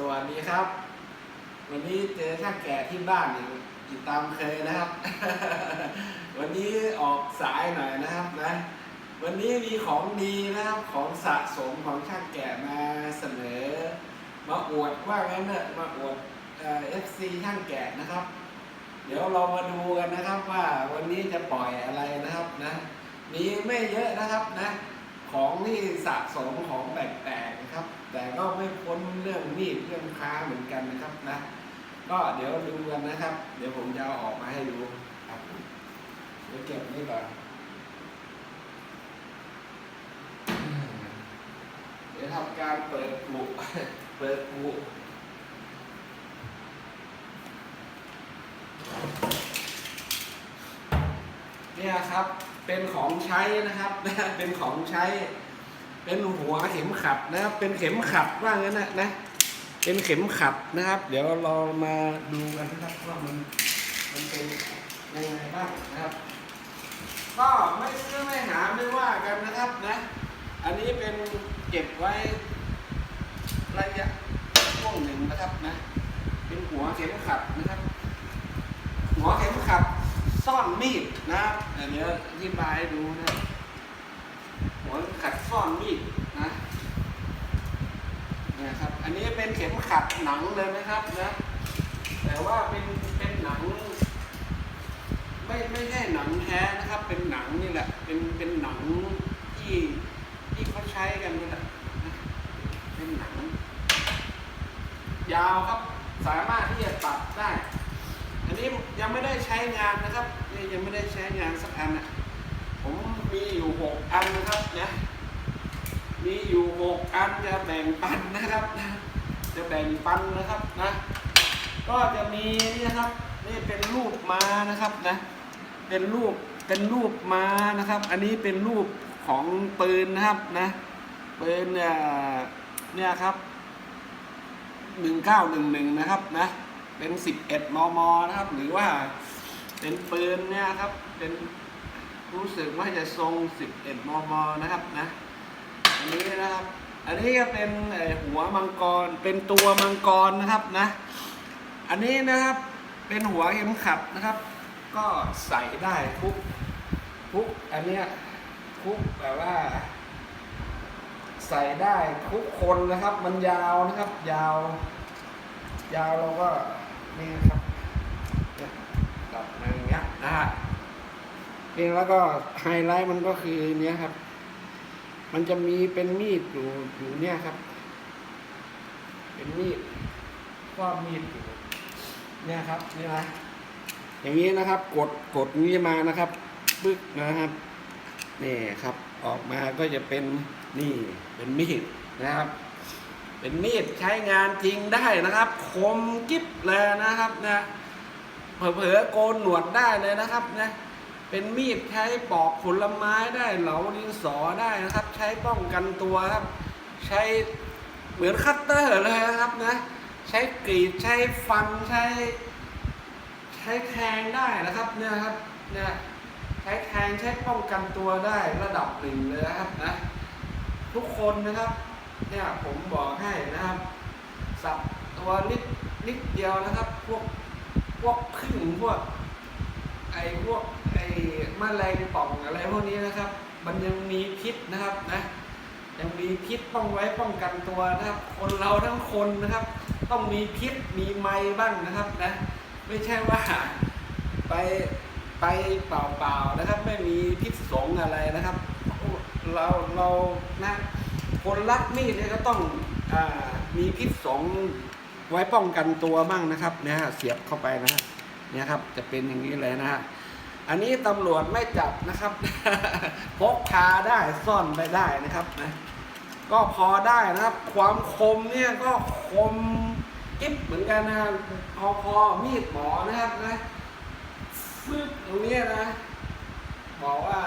สวัสดีครับ วันนี้เจอช่างแก่ที่บ้านอีกอีกตามเคยนะครับ วันนี้ออกสายหน่อยนะครับนะ วันนี้มีของดีนะครับของสะสมของช่างแก่มาเสนอ มาอวดว่างั้นเนอะมาอวดเอฟซีช่างแก่นะครับ เดี๋ยวเรามาดูกันนะครับว่าวันนี้จะปล่อยอะไรนะครับนะมีไม่เยอะนะครับนะ ของที่สะสมของแปลกๆนะครับ แต่ก็ไม่พ้นเรื่องมีดเรื่องค้าเหมือนกันนะครับนะ ก็เดี๋ยวดูกันนะครับ เดี๋ยวผมจะเอาออกมาให้ดูครับเดี๋ยวเก็บนี่ก่อนเดี๋ยวทำการเปิดบุเปิดบุเนี่ยครับ เป็นของใช้นะครับเป็นของใช้ เป็นหัวเข็มขัดนะครับ เป็นเข็มขัดว่างั้นนะนะ เป็นเข็มขัดนะครับ เดี๋ยวเรามาดูกันนะครับว่ามันมันเป็นยังไงบ้างนะครับ ก็ไม่ซื้อไม่หาไม่ว่ากันนะครับนะ อันนี้เป็นเก็บไว้ระยะช่วงหนึ่งนะครับนะ เป็นหัวเข็มขัดนะครับ หัวเข็มขัด ซ่อนมีดนะครับเดี๋ยวอธิบายให้ดูนะหัวขัดซ่อนมีดนะเนี่ยครับ อันนี้เป็นเข็มขัดหนังเลยนะครับนะแต่ว่าเป็นเป็นหนัง ไม่ไม่ใช่หนังแท้นะครับ เป็นหนังนี่แหละ เป็นเป็นหนังที่ที่เขาใช้กันนี่แหละเป็นหนัง ยาวครับ สามารถที่จะตัดได้ ยังไม่ได้ใช้งานนะครับนี่ยังไม่ได้ใช้งานสักอันนะผมมีอยู่หกอันนะครับเนี่ยมีอยู่หกอันจะแบ่งปันนะครับนะจะแบ่งปันนะครับนะ ก็จะมีนี่นะครับนี่เป็นรูปม้านะครับนะ เป็นรูปเป็นรูปม้านะครับ อันนี้เป็นรูปของปืนนะครับนะปืนเนี่ยเนี่ยครับหนึ่งเก้าหนึ่งหนึ่งนะครับนะ เป็นสิบเอ็ดมม นะครับ หรือว่าเป็นปืนเนี่ยครับ เป็นรู้สึกว่าจะทรงสิบเอ็ดมม นะครับนะ อันนี้นะครับ อันนี้ก็เป็นหัวมังกร เป็นตัวมังกรนะครับนะ อันนี้นะครับ เป็นหัวเข็มขัดนะครับ ก็ใส่ได้ทุกทุกอันเนี้ยทุกแบบว่าใส่ได้ทุกคนนะครับ มันยาวนะครับ ยาว ยาวเราก็ นี่นะครับเนี่ยตัดมาอย่างเงี้ยนะฮะเพียงแล้วก็ไฮไลท์มันก็คือเนี้ยครับ มันจะมีเป็นมีดอยู่อยู่เนี่ยครับ เป็นมีดก็มีดอยู่เนี่ยครับนี่นะอย่างนี้นะครับ กดกดนี้มานะครับปึ๊กนะครับนี่ครับ ออกมาก็จะเป็นนี่เป็นมีดนะครับ เป็นมีดใช้งานจริงได้นะครับ คมกิ๊บเลยนะครับนะเผลอๆโกนหนวดได้เลยนะครับนะเป็นมีดใช้ปอกผลไม้ได้เหลาดินสอได้นะครับ ใช้ป้องกันตัวครับ ใช้เหมือนคัตเตอร์เลยนะครับนะใช้กรีดใช้ฟันใช้ ใช้แทงได้นะครับเนี่ยครับเนี่ยใช้แทงใช้ป้องกันตัวได้ระดับหนึ่งเลยนะครับนะทุกคนนะครับ เนี่ยผมบอกให้นะครับ สับตัวนิดนิดเดียวนะครับ พวกพวกพึ่งพวกไอ้พวกไอ้แมลงป่องอะไรพวกนี้นะครับ มันยังมีพิษนะครับนะยังมีพิษต้องไว้ป้องกันตัวนะครับ คนเราทั้งคนนะครับ ต้องมีพิษมีไม้บ้างนะครับนะ ไม่ใช่ว่าไปไปเปล่าๆนะครับ ไม่มีพิษสงอะไรนะครับ เราเรานะ คนรักมีดเนี่ยก็ต้องอมีพิษสองไว้ป้องกันตัวบ้างนะครับเนี่ยฮะเสียบเข้าไปนะฮะเนี่ยครับจะเป็นอย่างนี้เลยนะฮะอันนี้ตำรวจไม่จับนะครับพกพาได้ซ่อนไปได้นะครับนะก็พอได้นะครับ ความคมเนี่ยก็คมกิ๊บเหมือนกันนะพอพอมีดหมอนะครับนะฟึบตรงนี้นะบอกว่า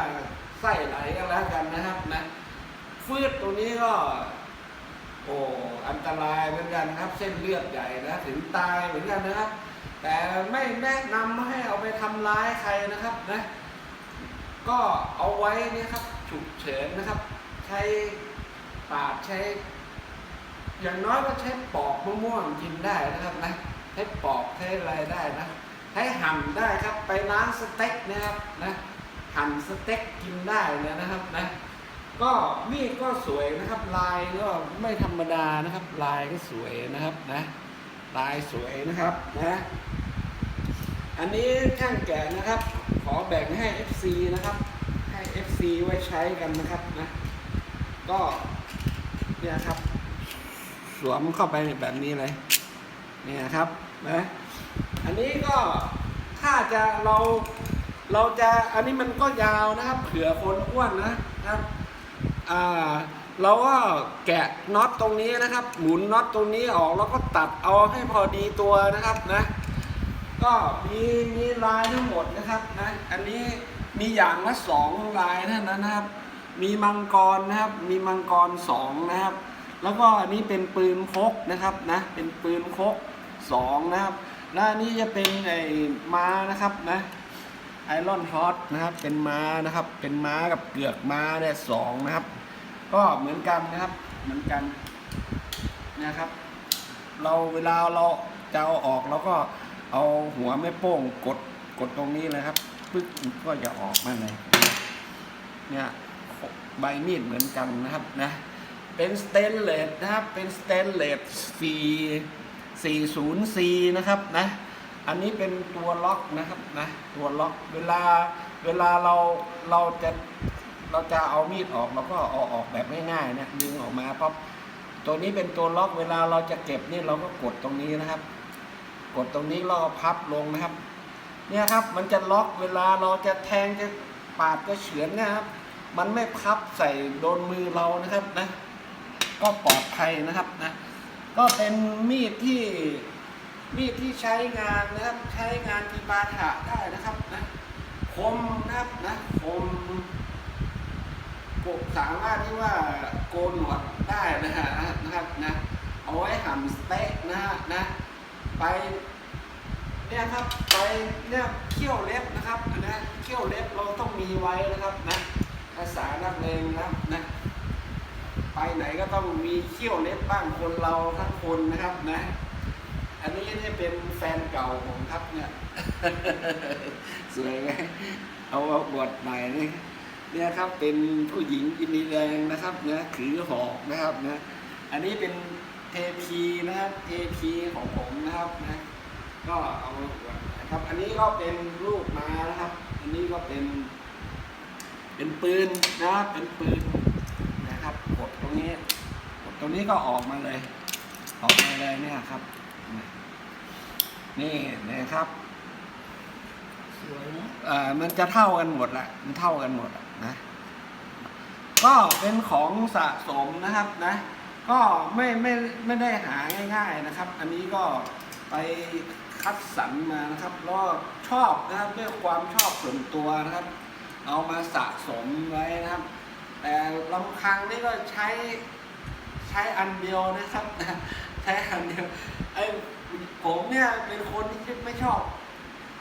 ไส้ไหลก็แล้วกันนะครับนะ ฟืดตรงนี้ก็ โอ้อันตรายเหมือนกันครับ เส้นเลือดใหญ่นะถึงตายเหมือนกันนะครับ แต่ไม่แนะนำให้เอาไปทำร้ายใครนะครับนะก็เอาไว้นี่ครับฉุกเฉินนะครับ ใช้ปาดใช้ อย่างน้อยก็ใช้ปอกมะม่วงกินได้นะครับนะใช้ปอกใช้อะไรได้นะใช้หั่นได้ครับไปร้านสเต็กนะครับนะหั่นสเต็กกินได้เลยนะครับนะ ก็มีดก็สวยนะครับ ลายก็ไม่ธรรมดานะครับ ลายก็สวยนะครับนะลายสวยนะครับนะอันนี้ช่างแก่นะครับ ขอแบ่งให้ FC นะครับ ให้ FC ไว้ใช้กันนะครับนะก็เนี่ยครับ สวมเข้าไปแบบนี้เลยเนี่ยครับนะอันนี้ก็ถ้าจะเราเราจะอันนี้มันก็ยาวนะครับ เผื่อคนอ้วนนะครับ อ่าเราก็แกะน็อตตรงนี้นะครับ หมุนน็อตตรงนี้ออกแล้วก็ตัดเอาให้พอดีตัวนะครับนะก็มีมีลายทั้งหมดนะครับนะอันนี้มีอย่างละสองลายเท่านั้นนะครับ มีมังกรนะครับ มีมังกรสองนะครับ แล้วก็อันนี้เป็นปืนพกนะครับนะเป็นปืนพกสองนะครับและอันนี้จะเป็นไอ้ม้านะครับนะไอรอนฮอตนะครับเป็นม้านะครับเป็นม้ากับเกือกม้าเนี่ยสองนะครับ ก็เหมือนกันนะครับเหมือนกันนะครับ เราเวลาเราจะเอาออกเราก็เอาหัวแม่โป้งกดกดตรงนี้เลยครับปึ๊บก็จะออกมาเลย เนี่ยใบมีดเหมือนกันนะครับนะเป็นสเตนเลสนะครับเป็นสเตนเลส4 40C นะครับนะอันนี้เป็นตัวล็อกนะครับนะตัวล็อกเวลาเวลาเราเราจะ เราจะเอามีดออกเราก็เอาออกแบบง่ายๆนะดึงออกมาปั๊บตัวนี้เป็นตัวล็อกเวลาเราจะเก็บนี่เราก็กดตรงนี้นะครับ กดตรงนี้เราก็พับลงนะครับ เนี่ยครับมันจะล็อกเวลาเราจะแทงจะปาดจะเฉือนนะครับ มันไม่พับใส่โดนมือเรานะครับนะ ก็ปลอดภัยนะครับนะ ก็เป็นมีดที่มีดที่ใช้งานนะครับ ใช้งานที่บาถะได้นะครับนะคมนะครับนะคม สามารถที่ว่าโกนหนวดได้นะฮะนะครับนะเอาไว้หั่นสเต็กนะฮะนะไปเนี่ยครับไปเนี่ยเขี้ยวเล็บนะครับนะเขี้ยวเล็บเราต้องมีไว้นะครับนะภาษานักเลงนะครับนะไปไหนก็ต้องมีเขี้ยวเล็บบ้างคนเราทั้งคนนะครับนะ อันนี้เนี่ยเป็นแฟนเก่าผมครับเนี่ยสวยไหมเอาบทใหม่นี่ เนี่ยครับเป็นผู้หญิงอินดีแดงนะครับนะถือหอกนะครับนะอันนี้เป็นเทพีนะครับเทพีของผมนะครับนะก็เอามาอวดนะครับอันนี้ก็เป็นลูกม้านะครับ อันนี้ก็เป็น เป็นปืนนะครับเป็นปืนนะครับกดตรงนี้กดตรงนี้ก็ออกมาเลย ออกมาเลยเนี่ยครับ นี่นะครับสวยนะอ่ามันจะเท่ากันหมดแหละมันเท่ากันหมดอะ นะ ก็เป็นของสะสมนะครับนะ ก็ไม่ไม่ไม่ได้หาง่ายๆนะครับ อันนี้ก็ไปคัดสรรมานะครับแล้วชอบนะครับด้วยความชอบส่วนตัวนะครับ เอามาสะสมไว้นะครับ แต่ลำคังนี่ก็ใช้ใช้อันเดียวนะครับ ใช้อันเดียวไอ้ผมเนี่ยเป็นคนที่ไม่ชอบ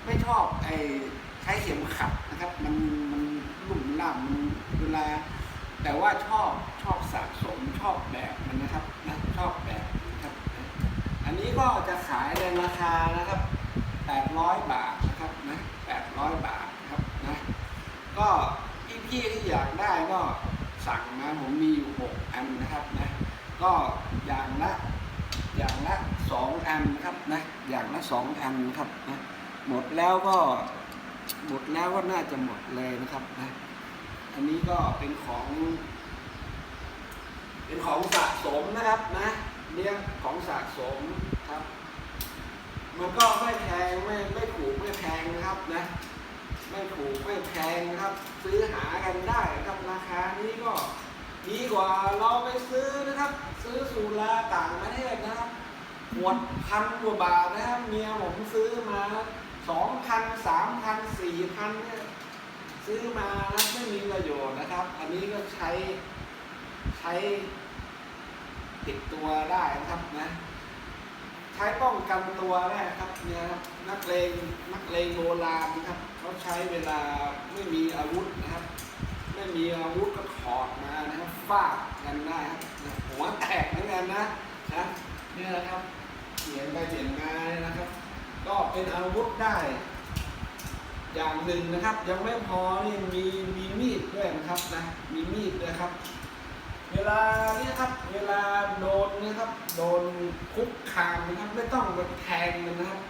ไม่ชอบไอ้ใช้เข็มขัดนะครับ มันมัน ล่ามมันเวลแต่ว่าชอบชอบสะสมชอบแบบมันนะครับนะชอบแบบนะครับ อันนี้ก็จะขายในราคานะครับ 800 บาทนะครับนะ800 บาทครับนะก็พี่ๆที่อยากได้ก็สั่งมาผมมีอยู่ 6 อันนะครับนะก็อย่างละอย่างละ 2 อันนะครับนะอย่างละ 2 อันนะครับนะหมดแล้วก็หมดแล้วก็น่าจะหมดเลยนะครับนะ อันนี้ก็เป็นของ เป็นของสะสมนะครับนะเรียของสะสมครับ มันก็ไม่แพงไม่ไม่ถูกไม่แพงนะครับนะไม่ถูกไม่แพงนะครับ ซื้อหากันได้ครับราคานี้ก็ดีกว่าเราไปซื้อนะครับ ซื้อสุราต่างประเทศนะครับหมดพันกว่าบาทนะครับเมียผมซื้อมาสองพันสามพันสี่พันเนี่ย ซื้อมานะไม่มีประโยชน์นะครับ อันนี้ก็ใช้ใช้ติดตัวได้นะครับนะ ใช้ป้องกันตัวได้ครับเนี่ยครับนักเลงนักเลงโบราณนะครับเขาใช้เวลาไม่มีอาวุธนะครับ ไม่มีอาวุธก็ถอดมานะครับฟาดกันได้ครับหัวแตกเหมือนกันนะนะเนี่ยนะครับเขียนไปเขียนมานนะครับ ก็เป็นอาวุธได้ อย่างหนึ่งนะครับ ยังไม่พอนี่มีมีมีดด้วยนะครับนะมีมีดด้วยครับ เวลาเนี่ยครับ เวลาโดนเนะครับโดนคุกคามนะครับไม่ต้องไปแทงมันนะครับ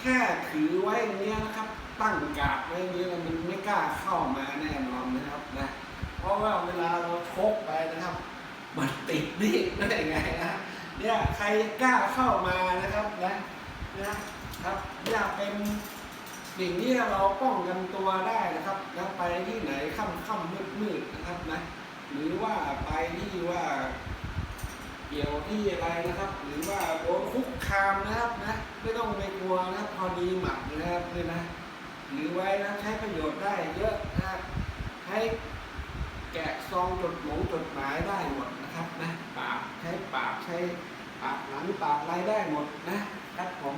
แค่ถือไว้อย่างเนี้ยนะครับ ตั้งกาดไว้อย่างเนี้ยมันไม่กล้าเข้ามาแน่นอนนะครับนะเพราะว่าเวลาเราชกไปนะครับ มันติดมีดได้ไงนะเนี่ยใครกล้าเข้ามานะครับนะนะครับเนี่ยเป็น สิ่งที่เราป้องกันตัวได้นะครับนะไปที่ไหนค่ำค่ำมืดมืดนะครับนะหรือว่าไปที่ว่าเกี่ยวที่อะไรนะครับ หรือว่าโดนคุกคามนะครับนะไม่ต้องไปกลัวนะพอดีหมัดนะครับนี่นะหรือไว้นะใช้ประโยชน์ได้เยอะนะครับใช้แกะซองจดหมงจดหมายได้หมดนะครับนะปากใช้ปากใช้ปากหลังปากอะไรได้หมดนะครับผม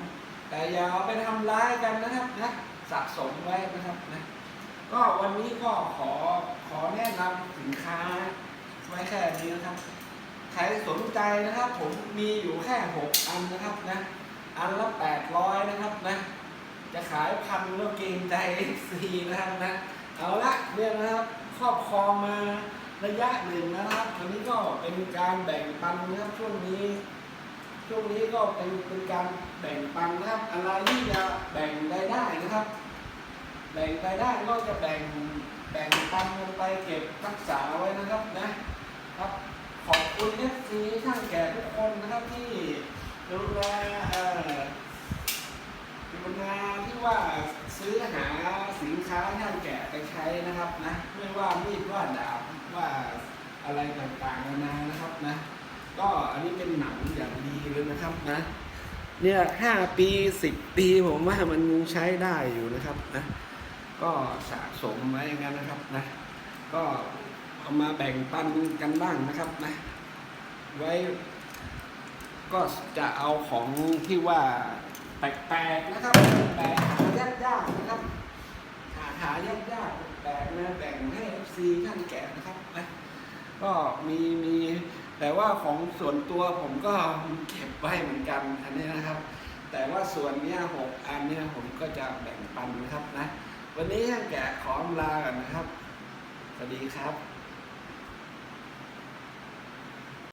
แต่อย่าเอาไปทำร้ายกันนะครับนะสะสมไว้นะครับนะก็วันนี้ก็ขอขอแนะนำสินค้าไว้แค่นี้นะครับใครสนใจนะครับ ผมมีอยู่แค่หกอันนะครับนะอันละแปดร้อยนะครับนะจะขายพันแล้วเกรงใจซีนะครับนะเอาละเนี่ยนะครับครอบครองมาระยะหนึ่งนะครับอันนี้ก็เป็นการแบ่งปันนะครับช่วงนี้ ช่วงนี้ก็เป็นเป็นการแบ่งปันนะครับ อะไรที่จะแบ่งรายได้นะครับ แบ่งรายได้ก็จะแบ่งแบ่งปันกันไปเก็บรักษาไว้นะครับนะครับ ขอบคุณเอฟซีช่างแก่ทุกคนนะครับที่ดูแลเอ่อดูแลที่ว่าซื้อหาสินค้าช่างแกะไปใช้นะครับนะไม่ว่ามีดว่าดาบว่าอะไรต่างๆนานานะครับนะ ก็อันนี้เป็นหนังอย่างดีเลยนะครับนะเนี่ยห้าปีสิบปีผมว่ามันใช้ได้อยู่นะครับนะก็สะสมไว้อย่างนั้นนะครับนะก็เอามาแบ่งปันกันบ้างนะครับนะ ไว้ ก็จะเอาของที่ว่าแปลกๆนะครับแปลกหายากๆนะครับหาหายากๆแปลกนะแบ่งให้ FC ท่านแก่นะครับนะก็มีมี แต่ว่าของส่วนตัวผมก็เก็บไว้เหมือนกันอันนี้นะครับ แต่ว่าส่วนเนี้ยหกอันเนี้ยผมก็จะแบ่งปันนะครับนะ วันนี้ท่านแก่ขอลากันนะครับ สวัสดีครับ